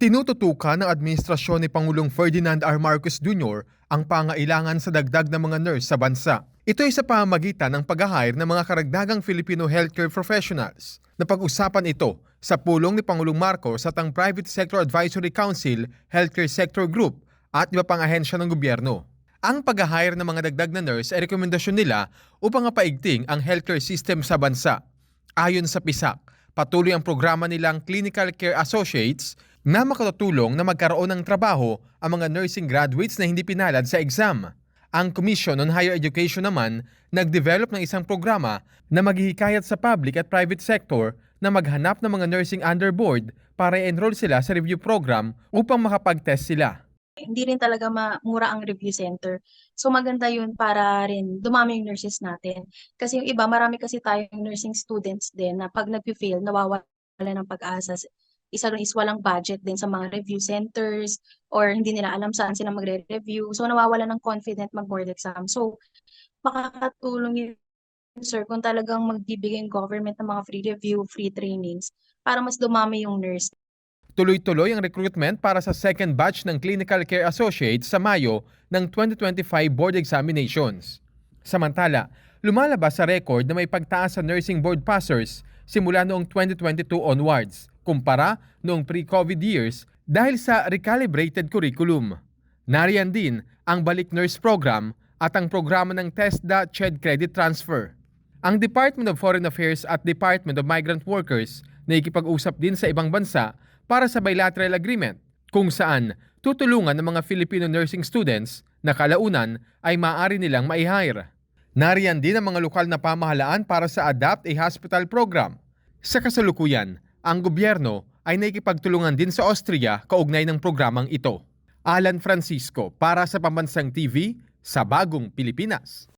Tinututukan ng administrasyon ni Pangulong Ferdinand R. Marcos Jr. ang pangailangan sa dagdag ng mga nurse sa bansa. Ito ay sa pamamagitan ng pag-hire ng mga karagdagang Filipino healthcare professionals. Napag-usapan ito sa pulong ni Pangulong Marcos at ang Private Sector Advisory Council Healthcare Sector Group at iba pang ahensya ng gobyerno. Ang pag-hire ng mga dagdag na nurse ay rekomendasyon nila upang mapaigting ang healthcare system sa bansa. Ayon sa PISAC, patuloy ang programa nilang Clinical Care Associates na makatutulong na magkaroon ng trabaho ang mga nursing graduates na hindi pinalad sa exam. Ang Commission on Higher Education naman nag-develop ng isang programa na maghihikayat sa public at private sector na maghanap ng mga nursing underboard para i-enroll sila sa review program upang makapag-test sila. hindi rin talaga mura ang review center. So maganda yun para rin dumami yung nurses natin. Kasi yung iba, marami kasi tayong nursing students din na pag nag-fail, nawawala ng pag-asa. Isa rin is walang budget din sa mga review centers or hindi nila alam saan sila magre-review. So nawawala ng confident mag-board exam. So makakatulong yun, sir, kung talagang magbibigay yung government ng mga free review, free trainings para mas dumami yung nurse Tuloy-tuloy ang recruitment para sa second batch ng Clinical Care Associates sa Mayo ng 2025 board examinations. Samantala, lumalabas sa record na may pagtaas sa nursing board passers simula noong 2022 onwards kumpara noong pre-COVID years dahil sa recalibrated curriculum. Nariyan din ang Balik Nurse Program at ang programa ng TESDA CHED Credit Transfer. Ang Department of Foreign Affairs at Department of Migrant Workers na ikipag-usap din sa ibang bansa para sa bilateral agreement kung saan tutulungan ng mga Filipino nursing students na kalaunan ay maaari nilang maihire. Nariyan din ang mga lokal na pamahalaan para sa Adapt a Hospital program. Sa kasalukuyan, ang gobyerno ay nakikipagtulungan din sa Austria kaugnay ng programang ito. Alan Francisco para sa Pambansang TV sa Bagong Pilipinas.